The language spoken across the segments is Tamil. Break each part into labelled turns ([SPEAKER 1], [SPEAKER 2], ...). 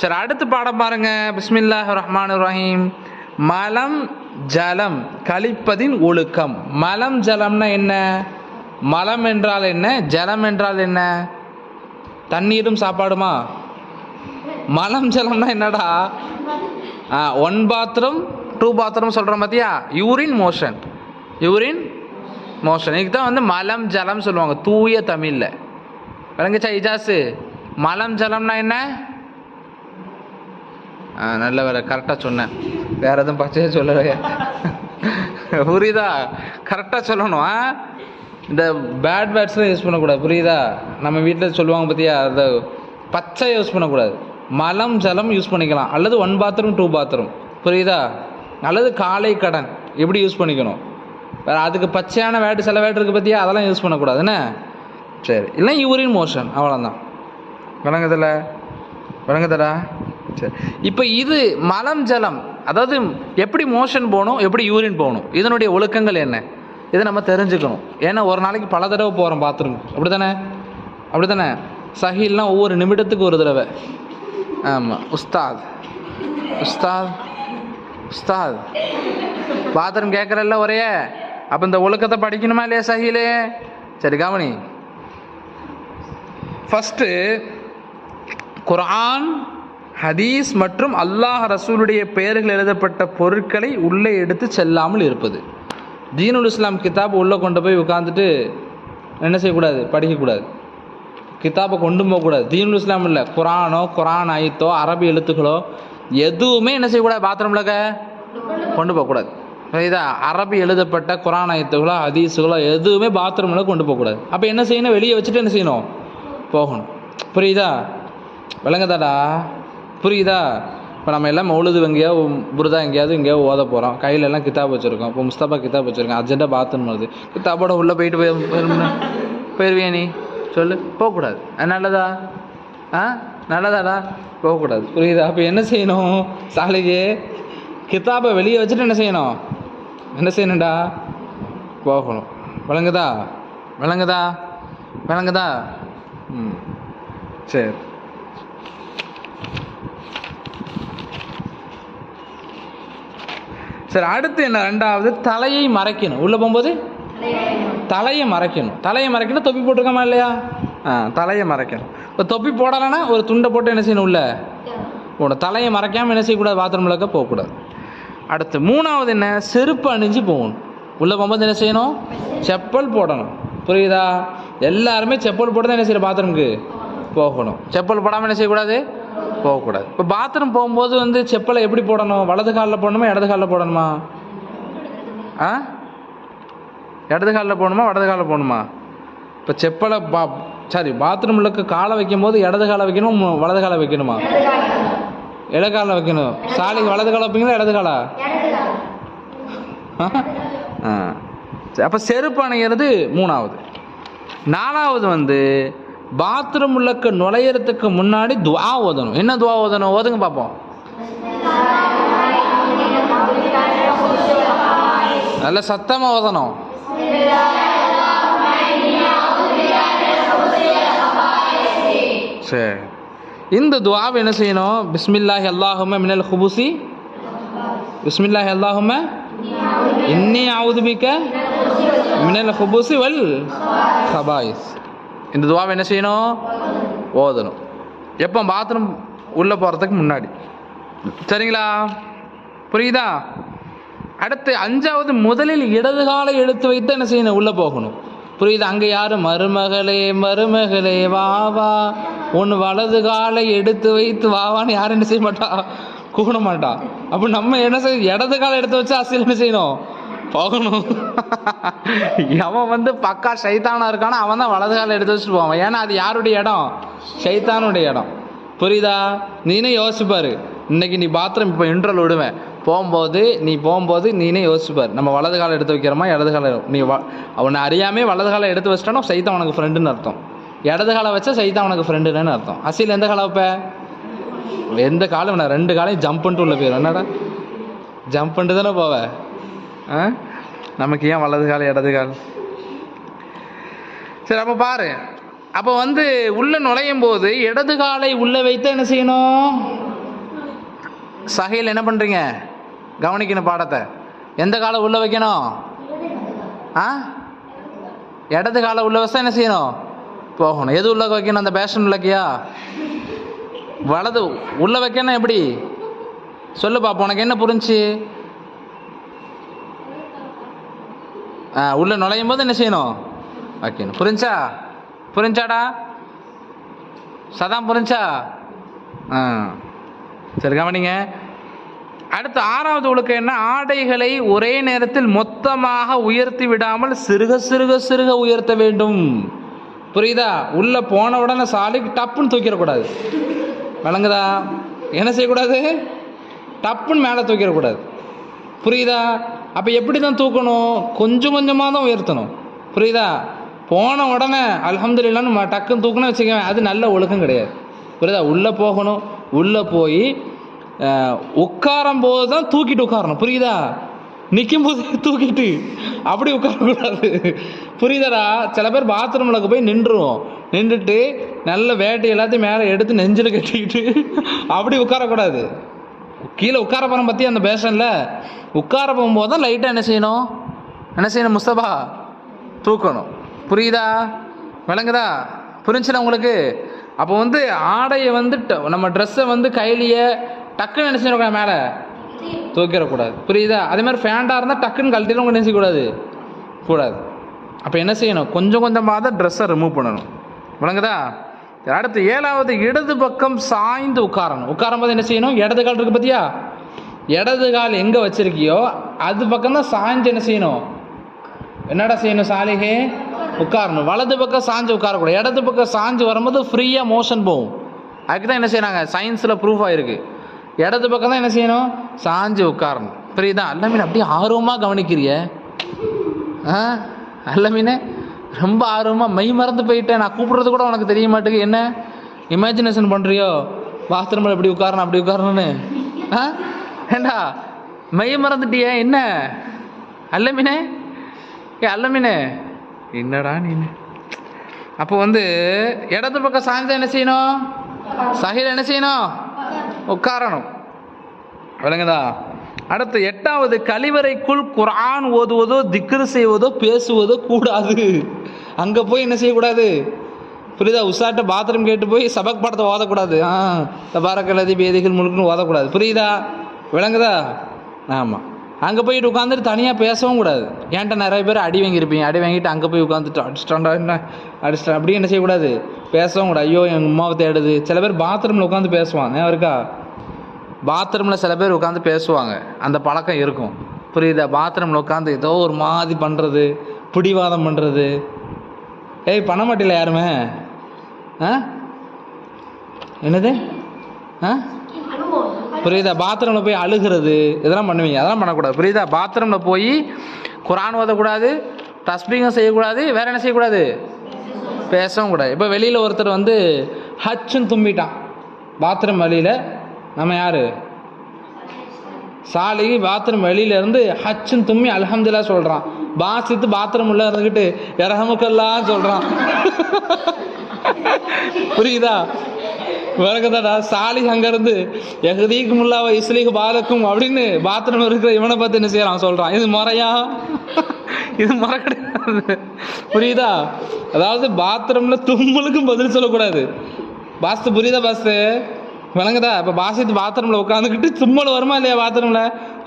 [SPEAKER 1] சரி அடுத்து பாடம் பாருங்க. பிஸ்மில்லாஹ் ரஹ்மான் ரஹீம். மலம் ஜலம் கழிப்பதின் ஒழுக்கம். மலம் ஜலம்னா என்ன? மலம் என்றால் என்ன? ஜலம் என்றால் என்ன? தண்ணீரும் சாப்பாடுமா? மலம் ஜலம்னா என்னடா? ஒன் பாத்ரூம் டூ பாத்ரூம் சொல்கிறோம் பார்த்தியா யூரின் மோஷன் யூரின் மோஷன் இதுக்கு தான் வந்து மலம் ஜலம் சொல்லுவாங்க. தூய தமிழில். விளங்குச்சா இஜாஸு? மலம் ஜலம்னா என்ன? நல்ல வேலை. கரெக்டாக சொன்னேன். வேற எதுவும் பச்சையாக சொல்லலையே புரியுதா? கரெக்டாக சொல்லணும் ஆ? இந்த பேட் வேர்ட்ஸ்லாம் யூஸ் பண்ணக்கூடாது. புரியுதா? நம்ம வீட்டில் சொல்லுவாங்க பார்த்தியா அந்த பச்சை யூஸ் பண்ணக்கூடாது. மலம் ஜலம் யூஸ் பண்ணிக்கலாம். அல்லது ஒன் பாத்ரூம் டூ பாத்ரூம் புரியுதா? அல்லது காலை கடன் எப்படி யூஸ் பண்ணிக்கணும்? வேறு அதுக்கு பச்சையான வேட்டு சில வேட்டு இருக்குது பற்றியா அதெல்லாம் யூஸ் பண்ணக்கூடாதுண்ணே சரி. இல்லை யூரின் மோஷன் அவ்வளோதான் விளங்குதில்ல? விளங்குதடா? சரி. இப்போ இது மலம் ஜலம் அதாவது எப்படி மோஷன் போகணும் எப்படி யூரின் போகணும்? இதனுடைய ஒழுக்கங்கள் என்ன? இதை நம்ம தெரிஞ்சுக்கணும். ஏன்னா ஒரு நாளைக்கு பல தடவை போகிறோம் பாத்ரூம் அப்படி தானே அப்படி தானே சஹில்லாம் ஒவ்வொரு நிமிடத்துக்கு ஒரு தடவை. ஆமாம் உஸ்தாத். உஸ்தாத். உஸ்தாத். பாத்ரூம் கேட்குறல்ல ஒரே? அப்போ இந்த ஒழுக்கத்தை படிக்கணுமா இல்லையா சஹிலே? சரி கவனி. ஃபஸ்ட்டு குரான் ஹதீஸ் மற்றும் அல்லாஹ் ரசூலுடைய பெயர்கள் எழுதப்பட்ட பொருட்களை உள்ளே எடுத்து செல்லாமல் இருப்பது. தீனுல் இஸ்லாம் கிதாப் உள்ளே கொண்டு போய் உட்காந்துட்டு என்ன செய்யக்கூடாது? படிக்கக்கூடாது. கிதாபை கொண்டு போகக்கூடாது. தீனுல் இஸ்லாம் இல்லை. குரானோ குரான் ஆயத்தோ அரபி எழுத்துக்களோ எதுவுமே என்ன செய்யக்கூடாது? பாத்ரூம்லக்க கொண்டு போகக்கூடாது. இதா அரபி எழுதப்பட்ட குரான் ஆயத்துகளோ ஹதீஸுகளோ எதுவுமே பாத்ரூமில் கொண்டு போகக்கூடாது. அப்போ என்ன செய்யணும்? வெளியே வச்சுட்டு என்ன செய்யணும்? போகணும். புரியுதா? விளங்குதாடா? புரியுதா? இப்போ நம்ம எல்லாம் மௌலுது எங்கேயாவது புருதா எங்கேயாவது எங்கேயாவது ஓத போகிறோம் கையில எல்லாம் கித்தாப் வச்சுருக்கோம். இப்போ முஸ்தபா கித்தாப் வச்சுருக்கோம். அர்ஜென்ட்டாக பாத்ரூம் வருது. கித்தாப்போட உள்ளே போயிட்டு போயிருவியா நீ? சொல்லு. போகக்கூடாது. நல்லதா? ஆ? நல்லதாடா? போகக்கூடாது. புரியுதா? அப்போ என்ன செய்யணும்? சாலைக்கு கித்தாப்பை வெளியே வச்சுட்டு என்ன செய்யணும்? என்ன செய்யணும்டா? போகணும். விளங்குதா? விளங்குதா? விளங்குதா? ம். சரி. சரி அடுத்து என்ன ரெண்டாவது தலையை மறைக்கணும். உள்ளே போகும்போது? தலையை மறைக்கணும். தலையை மறைக்கணும் தொப்பி போட்டிருக்கோமா இல்லையா? ஆ தலையை மறைக்கணும். இப்போ தொப்பி போடலைன்னா ஒரு துண்டை போட்டு என்ன செய்யணும் உள்ள? போகணும் தலையை மறைக்காமல் என்ன செய்யக்கூடாது? பாத்ரூமில் போகக்கூடாது. அடுத்து மூணாவது என்ன? செருப்பு அணிஞ்சு போகணும். உள்ளே போகும்போது என்ன செய்யணும்? செப்பல் போடணும். புரியுதா? எல்லாருமே செப்பல் போட்டு தான் என்ன செய்யணும் பாத்ரூமுக்கு போகணும். செப்பல் போடாமல் என்ன செய்யக்கூடாது? போகக்கூடாது. இப்போ பாத்ரூம் போகும்போது வந்து செப்பலை எப்படி போடணும்? வலது காலில் போடணுமா இடது காலில் போடணுமா? ஆ? இடது காலில் போகணுமா வலது காலில் போகணுமா இப்போ செப்பலை பா சாரி பாத்ரூமில் காலை வைக்கும் போது இடது காலை வைக்கணும் வலது காலை வைக்கணுமா? இடது காலில் வைக்கணும். சாலைக்கு வலது காலை வைப்பீங்களா இடது காலா? ஆ? சரி அப்போ செருப்பு அணைகிறது மூணாவது. நாலாவது வந்து பாத்ரூம் உள்ளக்க நுழையிறதுக்கு முன்னாடி துவா ஓதணும். என்ன துவா ஓதணும்? ஓதுங்க பார்ப்போம் நல்ல சத்தமாக ஓதணும். சரி. இந்த துவாவை என்ன செய்யணும்? பிஸ்மில்லாஹி அல்லாஹும மினல் ஹுபுசி பிஸ்மில்லாஹி அல்லாஹும இன்னி ஆவுதுபிக்க மினல் ஹுபுசி வல் ஹபாயிஸ் இந்த துவாவை என்ன செய்யணும்? ஓதணும். எப்போ? பாத்ரூம் உள்ளே போகிறதுக்கு முன்னாடி. சரிங்களா? புரியுதா? அடுத்து அஞ்சாவது முதலில் இடது காலை எடுத்து வைத்து என்ன செய்யணும்? உள்ளே போகணும். புரியுதா? அங்கே யாரு? மருமகளே மருமகளே வா வா. உன் வலது காலை எடுத்து வைத்து வாவான்னு யாரும் என்ன செய்ய மாட்டா? கூட மாட்டா. அப்போ நம்ம என்ன செய்ய இடது காலை எடுத்து வச்சு அசையில் என்ன செய்யணும்? போகணும். அவன் வந்து பக்கா சைத்தானா இருக்கானோ அவன் தான் வலது காலை எடுத்து வச்சுட்டு போவான். ஏன்னா அது யாருடைய இடம்? சைத்தானுடைய இடம். புரியுதா? நீனே யோசிப்பாரு இன்னைக்கு நீ பாத்ரூம் இப்போ இன்ட்ரல் விடுவேன். போகும்போது நீ போகும்போது நீனே யோசிப்பார் நம்ம வலது காலை எடுத்து வைக்கிறோமா இடது காலை நீ வ அவனை அறியாமே வலது காலை எடுத்து வச்சிட்டானோ சைத்தான் உனக்கு ஃப்ரெண்டுன்னு அர்த்தம். இடது காலை வச்சா சைத்தான் உனக்கு ஃப்ரெண்டுன்னு அர்த்தம். அசில் எந்த காலை வைப்ப? எந்த காலம் நான் ரெண்டு காலையும் ஜம்ப் பண்ணிட்டு உள்ள போயிடும் என்னடா? ஜம்ப் பண்ணிட்டு தானே போவ? ஆ? நமக்கு ஏன் வலது கால் இடது கால்? சரி அப்போ பாரு. அப்போ வந்து உள்ளே நுழையும் போது இடது காலை உள்ளே வைத்து என்ன செய்யணும்? சகையில் என்ன பண்ணுறீங்க கவனிக்கணும் பாடத்தை. எந்த காலை உள்ளே வைக்கணும்? ஆ? இடது காலை உள்ளே வச்சா என்ன செய்யணும்? போகணும். எது உள்ளே வைக்கணும்? அந்த பேஷன் உள்ளக்கியா வலது. உள்ளே வைக்கணும் எப்படி? சொல்லு பாப்போம். உனக்கு என்ன புரிஞ்சு ஆ உள்ள நுழையும் போது என்ன செய்யணும்? வைக்கணும் புரிஞ்சா? புரிஞ்சாடா? சதாம் புரிஞ்சா? ஆ சரி கவனிங்க. அடுத்து ஆறாவது ஒழுக்கம் என்ன? ஆடைகளை ஒரே நேரத்தில் மொத்தமாக உயர்த்தி விடாமல் சிறுக சிறுக சிறுக உயர்த்த வேண்டும். புரியுதா? உள்ள போன உடனே சாலைக்கு டப்புன்னு தூக்கிடக்கூடாது. விளங்குதா? என்ன செய்யக்கூடாது? டப்புன்னு மேலே தூக்கிடக்கூடாது. புரியுதா? அப்போ எப்படி தான் தூக்கணும்? கொஞ்சம் கொஞ்சமாக தான் உயர்த்தணும். புரியுதா? போன உடனே அல்ஹம்துலில்லான்னு ம- டக்குன்னு தூக்கணும் வச்சுக்கவேன் அது நல்ல ஒழுக்கம் கிடையாது. புரியுதா? உள்ளே போகணும். உள்ளே போய் உட்காரும் போது தான் தூக்கிட்டு உட்காரணும். புரியுதா? நிற்கும் போது தூக்கிட்டு அப்படி உட்காரக்கூடாது. புரியுதாடா? சில பேர் பாத்ரூமில் போய் நின்றுவோம். நின்றுட்டு நல்ல வேட்டை எல்லாத்தையும் மேலே எடுத்து நெஞ்சில் கட்டிக்கிட்டு அப்படி உட்காரக்கூடாது. கீழே உட்கார போகிறோம் பற்றி அந்த பேஷனில் உட்கார போகும்போது தான் லைட்டாக என்ன செய்யணும்? என்ன செய்யணும் முஸ்தபா? தூக்கணும். புரியுதா? விளங்குதா? புரிஞ்சுனா உங்களுக்கு? அப்போ வந்து ஆடையை வந்து ட- நம்ம ட்ரெஸ்ஸை வந்து கையிலேயே டக்குன்னு என்ன செய்யணும் மேலே? தூக்கிடக்கூடாது. புரியுதா? அதே மாதிரி ஃபேண்டாக இருந்தால் டக்குன்னு கழட்டிடும் உங்களுக்கு செய்யக்கூடாது? கூடாது. அப்போ என்ன செய்யணும்? கொஞ்சம் கொஞ்சமாக தான் ட்ரெஸ்ஸை ரிமூவ் பண்ணணும். விளங்குதா? அடுத்து ஏழாவது இடது பக்கம் சாய்ந்து உட்காரணும். உட்காரும் போது என்ன செய்யணும்? இடது கால் இருக்கு பார்த்தியா இடது கால் எங்கே வச்சிருக்கியோ அது பக்கம் தான் சாய்ஞ்சு என்ன செய்யணும்? என்னடா செய்யணும் சாலிகே உட்காரணும். வலது பக்கம் சாஞ்சு உட்காரக்கூடாது. இடது பக்கம் சாஞ்சு வரும்போது ஃப்ரீயாக மோஷன் போகும். அதுக்கு தான் என்ன செய்யறாங்க? சயின்ஸில் ப்ரூஃப் ஆகிருக்கு இடது பக்கம் தான் என்ன செய்யணும்? சாஞ்சு உட்காரணும். புரியுதா? அல்ல மீன் அப்படியே ஆர்வமாக கவனிக்கிறிய? ஆ? அல்ல மீன் ரொம்ப ஆர்வமாக மெய் மறந்து போயிட்டேன். நான் கூப்பிட்றது கூட உனக்கு தெரிய மாட்டேங்குது. என்ன? இமேஜினேஷன் பண்ணுறியோ பாத்ரூமில் இப்படி உட்காரணும் அப்படி உட்காரணும்னு ஆ? ஏண்டா? மெய் மறந்துட்டியே? என்ன? அல்லமீனே? ஏ அல்லமீனே? என்னடா நீ? அப்போ வந்து இடது பக்கம் சாய்ந்தா என்ன செய்யணும்? சஹில் என்ன செய்யணும்? உட்காரணும். விளங்குதா? அடுத்து எட்டாவது கழிவறைக்குள் குரான் ஓதுவதோ திக்ரு செய்வதோ பேசுவதோ கூடாது. அங்கே போய் என்ன செய்யக்கூடாது? புரியுதா? உஷாட்ட பாத்ரூம் கேட்டு போய் சபக் படத்தை ஓதக்கூடாது. ஆ தபாரக்கல்லதி பேதிகள் முழுக்குன்னு ஓதக்கூடாது. புரியுதா? விளங்குதா? ஆமாம் அங்கே போயிட்டு உட்காந்துட்டு தனியாக பேசவும் கூடாது. ஏன்ட்ட நிறைய பேர் அடி வாங்கியிருப்பீங்க. அடி வாங்கிட்டு அங்கே போய் உட்காந்துட்டு அடிச்சிட்டாண்டா என்ன? அடிச்சிட்டா அப்படியே என்ன செய்யக்கூடாது? பேசவும் கூடாது. ஐயோ எங்கள் அம்மாவை தேடுது. சில பேர் பாத்ரூமில் உட்காந்து பேசுவான். ஏன் இருக்கா? பாத்ரூமில் சில பேர் உட்காந்து பேசுவாங்க. அந்த பழக்கம் இருக்கும். புரியுதா? பாத்ரூமில் உட்காந்து ஏதோ ஒரு மாதிரி பண்ணுறது பிடிவாதம் பண்ணுறது ஏய் பண்ண மாட்டில யாருமே? ஆ? என்னது? ஆ? புரியுதா? பாத்ரூமில் போய் அழுகிறது இதெல்லாம் பண்ணுவீங்க. அதெல்லாம் பண்ணக்கூடாது. புரியுதா? பாத்ரூமில் போய் குரான் ஓதக்கூடாது டஸ்பிங்கும் செய்யக்கூடாது வேறு என்ன செய்யக்கூடாது? பேசவும் கூடாது. இப்போ வெளியில் ஒருத்தர் வந்து ஹச்சுன்னு தும்பிட்டான். பாத்ரூம் வழியில் நம்ம யார்? சாலிகி பாத்ரூம் வெளியிலேருந்து ஹச்சுன்னு தும்மி அல்ஹம்துலில்லாஹ் சொல்கிறான் பாசித்து பாத்ரூம் உள்ள இருந்துக்கிட்டு இரஹமுக்கெல்லாம் சொல்கிறான் புரியுதா? விறகுதாடா சாலி அங்கேருந்து எகதீக்கு முல்லாவ இஸ்லீக்கு பாலக்கும் அப்படின்னு பாத்ரூம் இருக்கிற இவனை பார்த்து என்ன செய்யறான்? சொல்கிறான் இது முறையா? இது முறை கிடையாது. புரியுதா? அதாவது பாத்ரூமில் தும்மலுக்கும் பதில் சொல்லக்கூடாது. பாஸ்து புரியுதா பாஸ்து விளங்குதா? இப்போ பாசித்து பாத்ரூமில் உட்காந்துக்கிட்டு தும்மல் வருமா இல்லையா பாத்ரூமில்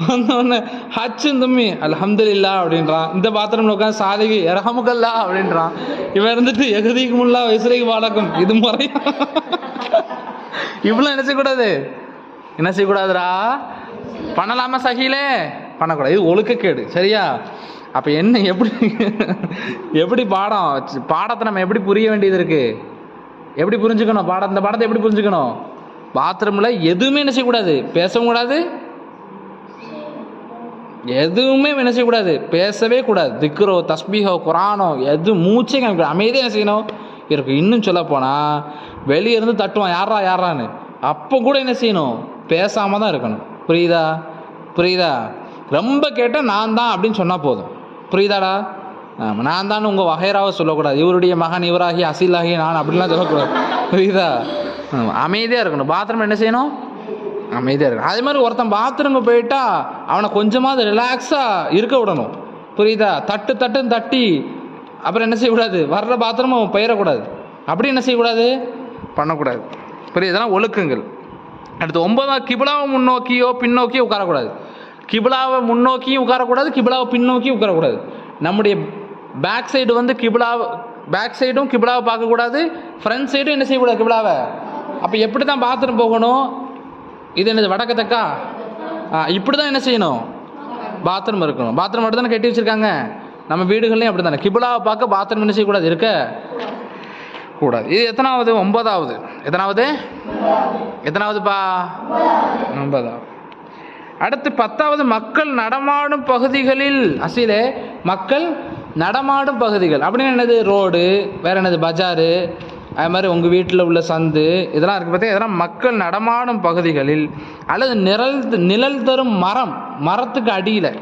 [SPEAKER 1] வந்தோடனே ஹச்சும் தும்மி அல்ஹம்துலில்லாஹ் அப்படின்றான். இந்த பாத்ரூமில் உட்காந்து சாதிக்கு இரஹமுகல்லா அப்படின்றான். இவன் இருந்துட்டு எகதிக்கு முல்லா வயசுலைக்கு வாழக்கும் இது முறையா இவ்வளோ என்ன செய்யக்கூடாது? என்ன செய்யக்கூடாதுரா பண்ணலாமா சகிலே? பண்ணக்கூடாது. இது ஒழுக்கக்கேடு. சரியா? அப்போ என்ன எப்படி எப்படி பாடம்? பாடத்தை நம்ம எப்படி புரிய வேண்டியது இருக்கு? எப்படி புரிஞ்சுக்கணும்? பாடம் இந்த பாடத்தை எப்படி புரிஞ்சுக்கணும்? பாத்ரூமில் எதுவுமே என்ன செய்யக்கூடாது? பேசவும் கூடாது. எதுவுமே என்ன செய்யக்கூடாது? பேசவே கூடாது. திக்ரோ தஸ்பீஹோ குரானோ எது மூச்சே காமிக்க அமைதியாக என்ன செய்யணும்? இருக்கும் இன்னும் சொல்ல போனால் வெளியே இருந்து தட்டுவான். யாரா யாரான்னு அப்போ கூட என்ன செய்யணும்? பேசாமல் தான் இருக்கணும். புரியுதா? புரியுதா? ரொம்ப கேட்டால் நான் தான் அப்படின்னு சொன்னால் போதும். புரியுதாடா? ஆமாம் நான் தான் உங்கள் வகைராவை சொல்லக்கூடாது. இவருடைய மகன் இவராகி அசிலாகி நான் அப்படிலாம் சொல்லக்கூடாது. புரியுதா? அமைதியாக இருக்கணும். பாத்ரூம் என்ன செய்யணும்? அமைதியாக இருக்கணும். அதே மாதிரி ஒருத்தன் பாத்ரூம் போயிட்டா அவனை கொஞ்சமாவது ரிலாக்ஸாக இருக்க விடணும். புரியுதா? தட்டு தட்டுன்னு தட்டி அப்புறம் என்ன செய்யக்கூடாது? வர்ற பாத்ரூமும் அவன் போயிடக்கூடாது. அப்படி என்ன செய்யக்கூடாது? பண்ணக்கூடாது. புரியுதுனா ஒழுக்கங்கள். அடுத்து ஒன்பதாம் கிபிலாவை முன்னோக்கியோ பின்னோக்கியோ உட்காரக்கூடாது. கிபிலாவை முன்னோக்கியும் உட்காரக்கூடாது கிபிலாவை பின்னோக்கியும் உட்காரக்கூடாது. நம்முடைய பேக் சைடு வந்து கிபிலாவை பேக் சைடும் கிபிலாவை பார்க்கக்கூடாது. ஃப்ரண்ட் சைடும் என்ன செய்யக்கூடாது? கிபிலாவை அப்போ எப்படி தான் பாத்ரூம் போகணும்? இது என்னது வடக்கத்தக்கா ஆ இப்படி தான் என்ன செய்யணும்? பாத்ரூம் இருக்கணும். பாத்ரூம் மட்டும் தானே கட்டி வச்சுருக்காங்க. நம்ம வீடுகள்லையும் அப்படி தானே கிபிலாவை பார்க்க பாத்ரூம் என்ன செய்யக்கூடாது? இருக்க கூடாது. இது எத்தனாவது? ஒன்பதாவது. எத்தனாவது? எத்தனாவதுப்பா? ஒன்பதாவது. அடுத்து பத்தாவது மக்கள் நடமாடும் பகுதிகளில் அசிலே மக்கள் நடமாடும் பகுதிகள். அப்படின்னு என்னது? ரோடு வேற என்னது? பஜாரு அது மாதிரி உங்கள் வீட்டில் உள்ள சந்து இதெல்லாம் இருக்குது பார்த்தீங்கன்னா இதெல்லாம் மக்கள் நடமாடும் பகுதிகளில் அல்லது நிழல் நிழல் தரும் மரம் மரத்துக்கு அடியில்.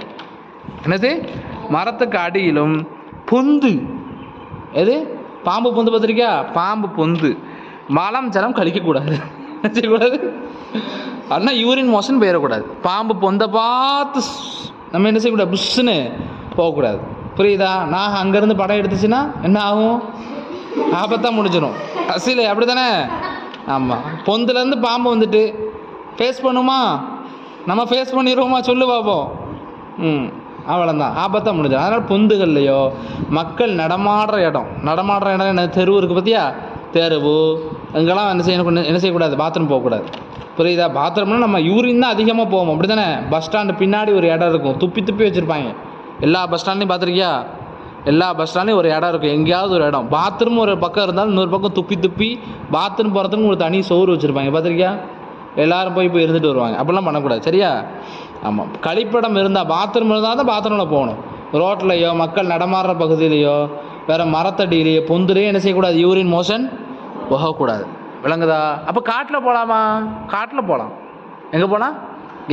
[SPEAKER 1] என்னது? மரத்துக்கு அடியிலும் பொந்து. எது? பாம்பு பொந்து பார்த்துருக்கியா? பாம்பு பொந்து. மலம் ஜலம் கழிக்கக்கூடாது. என்ன செய்யக்கூடாது ஆனால் யூரின் மோஷன் போயிடக்கூடாது. பாம்பு பொந்த பார்த்து நம்ம என்ன செய்யக்கூடாது? புஷ்ஷுன்னு போகக்கூடாது. புரியுதா? நான் அங்கேருந்து படம் எடுத்துச்சுன்னா என்ன ஆகும்? ஆபத்தாக முடிஞ்சிடும் அசில் அப்படி தானே ஆமாம் பொந்துலேருந்து பாம்பு வந்துட்டு ஃபேஸ் பண்ணுமா? நம்ம ஃபேஸ் பண்ணிடுவோமா? சொல்லு பார்ப்போம் ம் அவ்வளோதான் ஆபத்தாக முடிஞ்சிடும் அதனால் பொந்துகள்லையோ மக்கள் நடமாடுற இடம். நடமாடுற இடம் என்ன? தெருவு இருக்குது பார்த்தியா தெருவு. இங்கெல்லாம் என்ன செய்யணும் என்ன செய்யக்கூடாது? பாத்ரூம் போகக்கூடாது. புரியுதா? பாத்ரூம்னா நம்ம யூரின் தான் அதிகமாக போவோம். அப்படி தானே பஸ் ஸ்டாண்டு பின்னாடி ஒரு இடம் இருக்கும். துப்பி துப்பி வச்சுருப்பாங்க. எல்லா பஸ் ஸ்டாண்ட்லையும் பார்த்துருக்கியா? எல்லா பஸ் ஸ்டாண்ட்லேயும் ஒரு இடம் இருக்கும். எங்கேயாவது ஒரு இடம். பாத்ரூம் ஒரு பக்கம் இருந்தாலும் இன்னொரு பக்கம் துப்பி துப்பி பாத்ரூம் போகிறதுக்கு ஒரு தனி சோறு வச்சுருப்பாங்க. பார்த்துருக்கியா? எல்லோரும் போய் போய் இருந்துட்டு வருவாங்க. அப்படிலாம் பண்ணக்கூடாது. சரியா? ஆமாம் கழிப்பிடம் இருந்தால் பாத்ரூம் இருந்தால் தான் பாத்ரூமில் போகணும். ரோட்லையோ மக்கள் நடமாடுற பகுதியிலையோ வேறு மரத்தடியிலையோ பொந்துலையோ என்ன செய்யக்கூடாது? யூரின் மோஷன் போகக்கூடாது. விளங்குதா? அப்போ காட்டில் போகலாமா காட்டில் போகலாம் எங்கே போனால்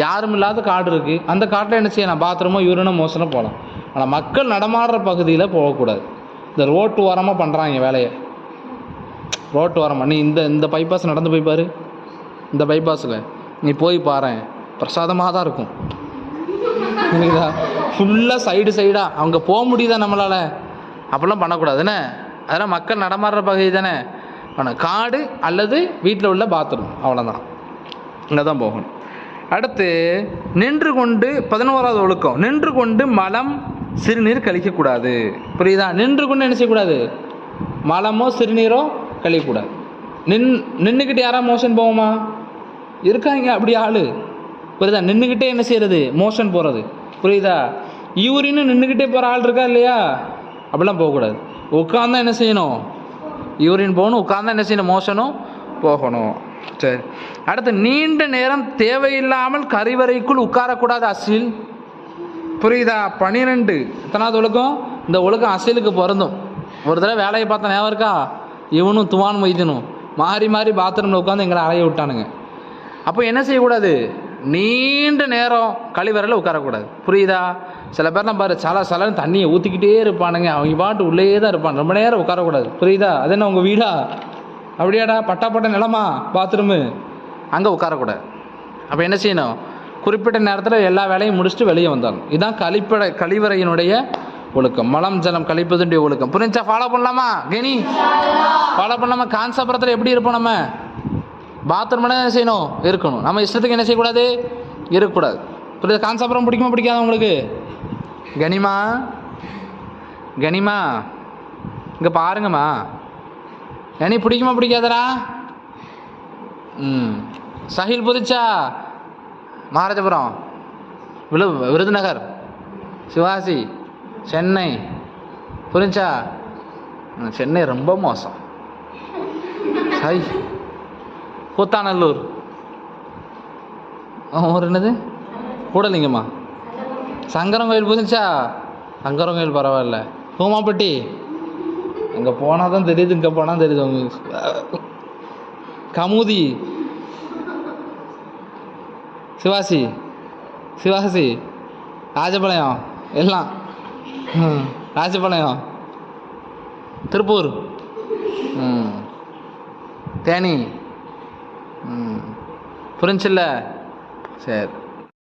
[SPEAKER 1] யாரும் இல்லாத காடு இருக்குது அந்த காட்டில் என்ன செய்யலாம்? பாத்ரூமோ யூரினோ மோஷனோ போகலாம் ஆனால் மக்கள் நடமாடுற பகுதியில் போகக்கூடாது. இந்த ரோட்டு ஓரமாக பண்ணுறாங்க வேலையை. ரோட்டு ஓரமாக நீ இந்த இந்த பைபாஸ் நடந்து போய் பாரு. இந்த பைபாஸில் நீ போய் பாரு. பிரசாதமாக தான் இருக்கும். புரியுதா? ஃபுல்லாக சைடு சைடாக அவங்க போக முடியுதா நம்மளால்? அப்படிலாம் பண்ணக்கூடாது. என்ன? அதெல்லாம் மக்கள் நடமாடுற பகுதி தானே. ஆனால் காடு அல்லது வீட்டில் உள்ள பாத்ரூம் அவ்வளோதான் இங்கே தான் போகணும். அடுத்து நின்று கொண்டு பதினோராவது ஒழுக்கம். நின்று கொண்டு மலம் சிறுநீர் கழிக்கக்கூடாது. புரியுதா? நின்று கொண்டு என்ன செய்யக்கூடாது? மலமோ சிறுநீரோ கழிக்கக்கூடாது நின் நின்றுக்கிட்டு யாராவது மோஷன் போவோமா? இருக்காங்க அப்படி ஆள். புரியுதா? நின்றுக்கிட்டே என்ன செய்கிறது மோஷன் போகிறது புரியுதா? யூரின்னு நின்றுக்கிட்டே போகிற ஆள் இருக்கா இல்லையா? அப்படிலாம் போகக்கூடாது. உட்காந்தா என்ன செய்யணும்? யூரின் போகணும் உட்காந்தா என்ன செய்யணும்? மோஷனும் போகணும். சரி. அடுத்து நீண்ட நேரம் தேவையில்லாமல் கறிவறைக்குள் உட்காரக்கூடாது அசில். புரியுதா? பன்னிரெண்டு எத்தனாவது ஒழுக்கம்? இந்த ஒழுக்கம் அசிலுக்கு பிறந்தும் ஒரு தடவை வேலையை பார்த்த ஞாபகம் இருக்கா? இவனும் துவான் வைத்தியனும் மாறி மாறி பாத்ரூமில் உட்காந்து எங்களை அலைய விட்டானுங்க. அப்போ என்ன செய்யக்கூடாது? நீண்ட நேரம் கழிவறையில் உட்காரக்கூடாது. புரியுதா? சில பேர்லாம் பாரு சல சலன்னு தண்ணியை ஊற்றிக்கிட்டே இருப்பானுங்க. அவங்க பாட்டு உள்ளேயே தான் இருப்பான். ரொம்ப நேரம் உட்காரக்கூடாது. புரியுதா? அது என்ன உங்கள் வீடா? அப்படியாடா? பட்டா பட்ட நிலமா? பாத்ரூமு அங்கே உட்காரக்கூடாது. அப்போ என்ன செய்யணும்? குறிப்பிட்ட நேரத்தில் எல்லா வேலையும் முடிச்சுட்டு வெளியே வந்தாலும் இதுதான் கழிப்பட கழிவறையினுடைய ஒழுக்கம். மலம் ஜலம் கழிப்பதுடைய ஒழுக்கம். புரிஞ்சா ஃபாலோ பண்ணலாமா? கெனி? ஃபாலோ பண்ணலாமா? கான்சபுரத்தில் எப்படி இருப்போம் நம்ம? பாத்ரூம்ல என்ன செய்யணும்? இருக்கணும். நம்ம இஷ்டத்துக்கு என்ன செய்யக்கூடாது? இருக்கக்கூடாது. புரியுது? கான்சாபுரம் பிடிக்குமா பிடிக்காதா உங்களுக்கு? கனிமா? கனிமா? இங்கே பாருங்கம்மா. கனி பிடிக்குமா பிடிக்காதடா? ம். சஹில் புதுச்சா? மகாராஜபுரம் விழு விருதுநகர். சிவாசி சென்னை. புரிஞ்சா? சென்னை ரொம்ப மோசம். சாய் கூத்தாநல்லூர். ஊர் என்னது? கூடலிங்கம்மா சங்கரம் கோயில் புரிஞ்சா? சங்கரம் கோயில் பரவாயில்ல. ஹூமாப்பட்டி அங்கே போனால் தான் தெரியுது இங்கே போனால் தெரியுது உங்களுக்கு. கமுதி. சிவாசி சிவாசி ராஜபாளையம் எல்லாம். ராஜபாளையம். திருப்பூர். ம் தேனி. ம் புரிஞ்சில்ல? சரி.